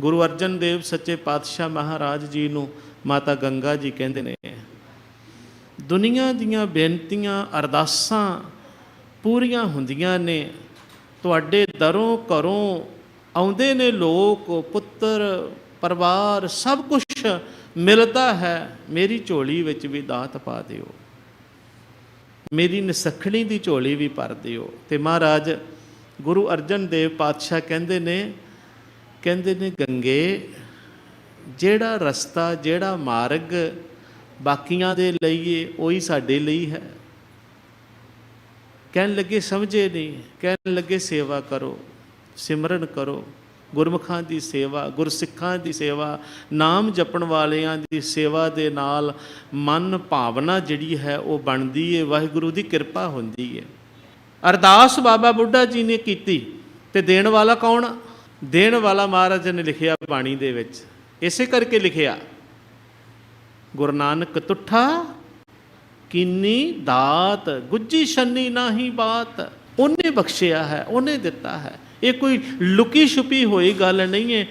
ਗੁਰੂ ਅਰਜਨ ਦੇਵ ਸੱਚੇ ਪਾਤਸ਼ਾਹ ਮਹਾਰਾਜ ਜੀ ਨੂੰ ਮਾਤਾ ਗੰਗਾ ਜੀ ਕਹਿੰਦੇ ਨੇ, ਦੁਨੀਆ ਦੀਆਂ ਬੇਨਤੀਆਂ, ਅਰਦਾਸਾਂ ਪੂਰੀਆਂ ਹੁੰਦੀਆਂ ਨੇ, ਤੁਹਾਡੇ ਦਰੋਂ ਘਰੋਂ ਆਉਂਦੇ ਨੇ ਲੋਕ, ਪੁੱਤਰ, ਪਰਿਵਾਰ, ਸਭ ਕੁਝ ਮਿਲਦਾ ਹੈ, ਮੇਰੀ ਝੋਲੀ ਵਿੱਚ ਵੀ ਦਾਤ ਪਾ ਦਿਓ। ਮੇਰੀ ਨਸਖਣੀ ਦੀ ਝੋਲੀ ਵੀ ਭਰ ਦਿਓ। ਤੇ ਮਹਾਰਾਜ, ਗੁਰੂ ਅਰਜਨ ਦੇਵ ਪਾਤਸ਼ਾਹ ਕਹਿੰਦੇ ਨੇ ਕਹਿੰਦੇ ਨੇ, ਗੰਗੇ, ਜਿਹੜਾ ਰਸਤਾ, ਜਿਹੜਾ ਮਾਰਗ ਬਾਕੀਆਂ ਦੇ ਲਈ ਏ ਉਹੀ ਸਾਡੇ ਲਈ ਹੈ। ਕਹਿਣ ਲੱਗੇ, ਸਮਝੇ ਨਹੀਂ। ਕਹਿਣ ਲੱਗੇ, ਸੇਵਾ ਕਰੋ, ਸਿਮਰਨ ਕਰੋ। ਗੁਰਮੁਖਾਂ ਦੀ ਸੇਵਾ, ਗੁਰਸਿੱਖਾਂ ਦੀ ਸੇਵਾ, ਨਾਮ ਜਪਣ ਵਾਲਿਆਂ ਦੀ ਸੇਵਾ ਦੇ ਨਾਲ ਮਨ ਭਾਵਨਾ ਜਿਹੜੀ ਹੈ, ਉਹ ਬਣਦੀ ਹੈ ਵਾਹਿਗੁਰੂ ਦੀ ਕਿਰਪਾ ਹੁੰਦੀ ਹੈ ਅਰਦਾਸ ਬਾਬਾ ਬੁੱਢਾ ਜੀ ਨੇ ਕੀਤੀ। ਤੇ ਦੇਣ ਵਾਲਾ ਕੌਣ? ਦੇਣ ਵਾਲਾ ਮਹਾਰਾਜ ਨੇ ਲਿਖਿਆ ਬਾਣੀ ਦੇ ਵਿੱਚ, ਇਸੇ ਕਰਕੇ ਲਿਖਿਆ, ਗੁਰੂ ਨਾਨਕ ਤੁਠਾ, ਕਿੰਨੀ ਦਾਤ, ਗੁੱਜੀ ਛੰਨੀ ਨਾਹੀ ਬਾਤ, ਉਹਨੇ ਬਖਸ਼ਿਆ ਹੈ, ਉਹਨੇ ਦਿੱਤਾ ਹੈ। ਇਹ ਕੋਈ ਲੁਕੀ ਛੁਪੀ ਹੋਈ ਗੱਲ ਨਹੀਂ ਹੈ।